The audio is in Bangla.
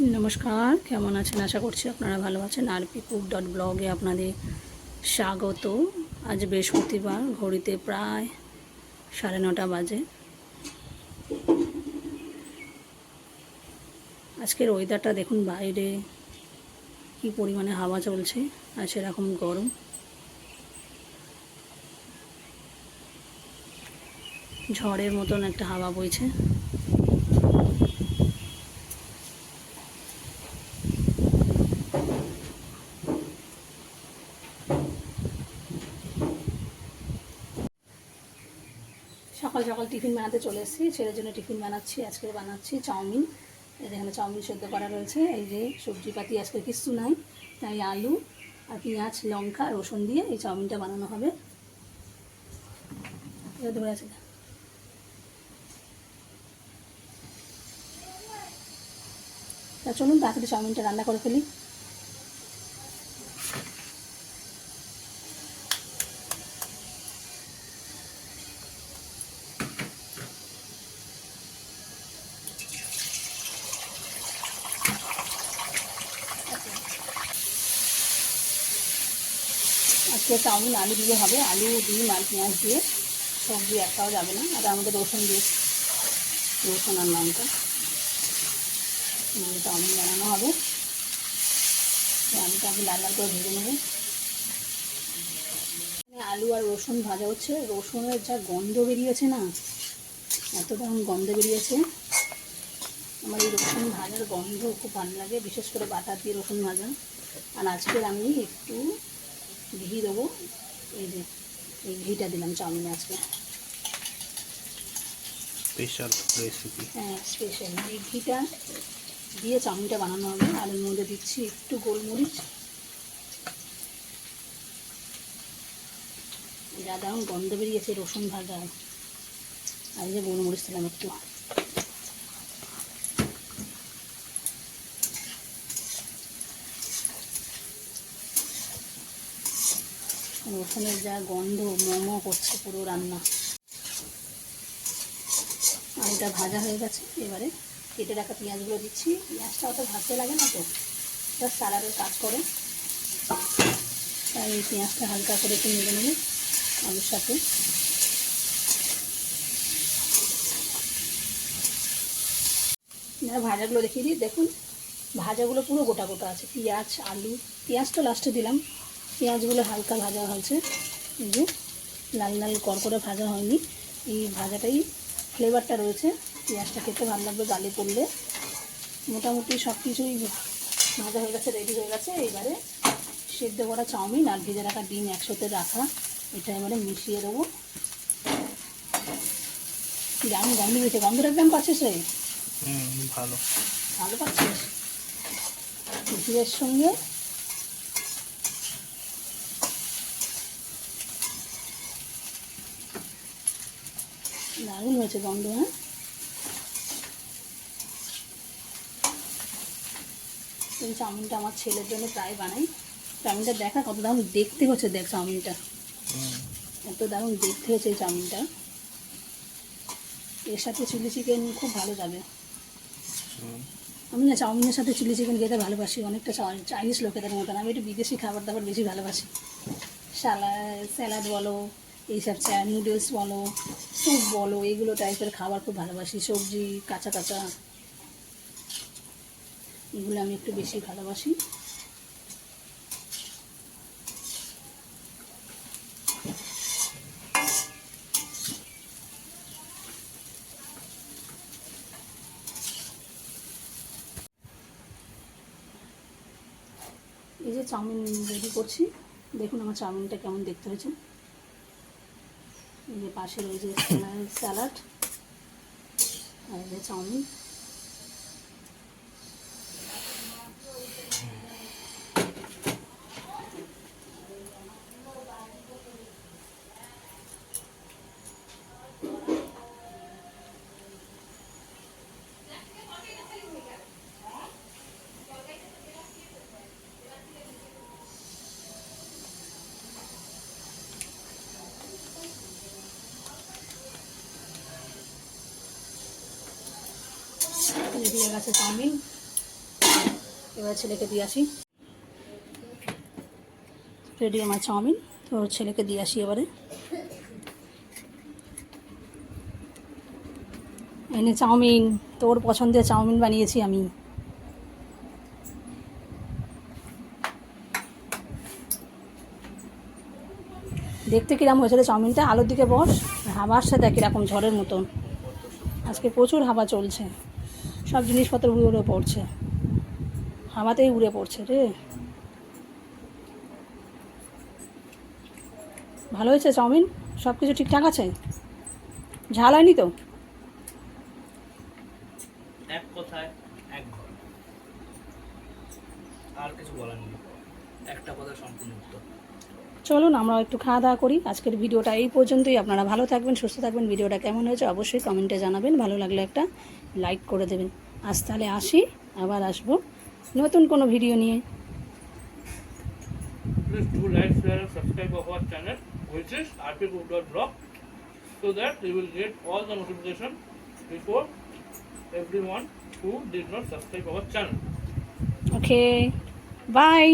নমস্কার, কেমন আছেন? আশা করছি আপনারা ভালো আছেন। আরপি কুক ডট ব্লগে আপনাদের স্বাগত। আজ বৃহস্পতিবার, ঘড়িতে প্রায় সাড়ে নটা বাজে। আজকের ওয়েদারটা দেখুন, বাইরে কি পরিমাণে হাওয়া চলছে আর সেরকম গরম। ঝড়ের মতন একটা হাওয়া বইছে। সকাল সকাল টিফিন বানাতে চলে এসেছি। ছেলের জন্য টিফিন বানাচ্ছি, আজকে বানাচ্ছি চাউমিন। এখানে চাউমিন সেদ্ধ করা রয়েছে। এই যে সবজিপাতি আজকে কিচ্ছু নাই, তাই আলু আর পেঁয়াজ, লঙ্কা, রসুন দিয়ে এই চাউমিনটা বানানো হবে। ধরে আছে। তা চলুন, তাড়াতাড়ি চাউমিনটা রান্না করে ফেলি। আজকে চাউমিন, আলু দিয়ে হবে। আলু, ডিম আর পেঁয়াজ দিয়ে সবজি একটাও যাবে না। আর আমাদের রসুন দিয়ে, রসুন আর লঙ্কা। চাউমিন বানানো হবে। আলুটা আমি লাল লাল করে ভেজে নেব। আলু আর রসুন ভাজা হচ্ছে। রসুনের যা গন্ধ বেরিয়েছে না, এত দারুণ গন্ধ বেরিয়েছে। আমার এই রসুন ভাজার গন্ধ খুব ভালো লাগে, বিশেষ করে বাটার দিয়ে রসুন ভাজা। আর আজকের আমি একটু ঘি দেবো। এই যে এই ঘিটা দিলাম চাউমিন আজকে। স্পেশাল রেসিপি হ্যাঁ স্পেশাল এই ঘিটা দিয়ে চাউমিনটা বানানো হবে। আর এর মধ্যে দিচ্ছি একটু গোলমরিচ। যা দারুণ গন্ধ বেরিয়েছে রসুন ভাজা। আর এই যে গোলমরিচ দিলাম একটু। রসুনের যা গন্ধ, মোমো করছে পুরো রান্না। আলুটা ভাজা হয়ে গেছে, এবারে কেটে রাখা পেঁয়াজগুলো দিচ্ছি। পেঁয়াজটা অত ভাজতে লাগে না তো জাস্ট সালাডের কাজ করে। তাই এই পেঁয়াজটা হালকা করে একটু নেড়ে নেবে আলুর সাথে। ভাজাগুলো দেখিয়ে দিই। দেখুন, ভাজাগুলো পুরো গোটা গোটা আছে। পেঁয়াজ, আলু, পেঁয়াজ তো লাস্টে দিলাম। পেঁয়াজগুলো হালকা ভাজা হয়েছে। এই যে লাল লাল কড়কড়ে ভাজা হয়নি। এই ভাজাটাই ফ্লেভারটা রয়েছে। পেঁয়াজটা খেতে ভালো লাগবে গালে পড়লে। মোটামুটি সব কিছুই ভাজা হয়ে গেছে রেডি হয়ে গেছে। এবারে সেদ্ধ করা চাউমিন আর ভেজে রাখা ডিম একসাথে রাখা। এটা এবারে মিশিয়ে দেবো। দারুণ গন্ধ বেরোচ্ছে গন্ধটা একদম পাচ্ছিস রে হুম ভালো। ভালো পাচ্ছিস ঘিয়ের সঙ্গে দারুণ হয়েছে গন্ধ হ্যাঁ? এই চাউমিনটা আমার ছেলের জন্য প্রায় বানাই। চাউমিনটা দেখা কত দারুণ দেখতে হচ্ছে দেখ চাউমিনটা। এত দারুণ দেখতে হয়েছে এই চাউমিনটা। এর সাথে চিলি চিকেন খুব ভালো যাবে। আমি না চাউমিনের সাথে চিলি চিকেন খেতে ভালোবাসি অনেকটা চাইনিজ লোকেদের মতন। আমি একটু বিদেশি খাবার দাবার বেশি ভালোবাসি। স্যালাড স্যালাড বলো এইসব চা নুডলস বলো স্যুপ বলো, এগুলো টাইপের খাবার খুব ভালোবাসি। সবজি, কাঁচা কাঁচা। এগুলো আমি একটু বেশি ভালোবাসি। এই যে চাউমিন রেডি করছি। দেখুন আমার চাউমিনটা কেমন দেখতে হয়েছে। এই যে পাশে রয়েছে স্যালাড আর যে চাউমিন। রেডি হয়ে গেছে চাউমিন এবার ছেলেকে দিয়ে আসি। রেডি আমার চাউমিন, তো ছেলেকে দিয়ে আসি এবারে। এনে চাউমিন, তোর পছন্দের চাউমিন বানিয়েছি আমি। দেখতে কিরম হয়েছে রে চাউমিনটা? আলোর দিকে বস হাওয়ার সাথে কীরকম ঝড়ের মতন আজকে প্রচুর হাওয়া চলছে। সব জিনিসপত্র উড়ে উড়ে পড়ছে। হাওয়াতেই উড়ে পড়ছে রে। ভালো হয়েছে চাউমিন? সব কিছু ঠিকঠাক আছে? ঝাল হয়নি তো? এক কথায় এক আর কিছু বলার নেই। একটা পদে চলুন আমরা একটু খাওয়া দাওয়া করি। আজকের ভিডিওটা এই পর্যন্তই। আপনারা ভালো থাকবেন সুস্থ থাকবেন। ভিডিওটা কেমন হয়েছে অবশ্যই কমেন্টে জানাবেন। ভালো লাগলে একটা লাইক করে দেবেন। আজ তাহলে আসি আবার আসব নতুন কোনো ভিডিও নিয়ে। Okay bye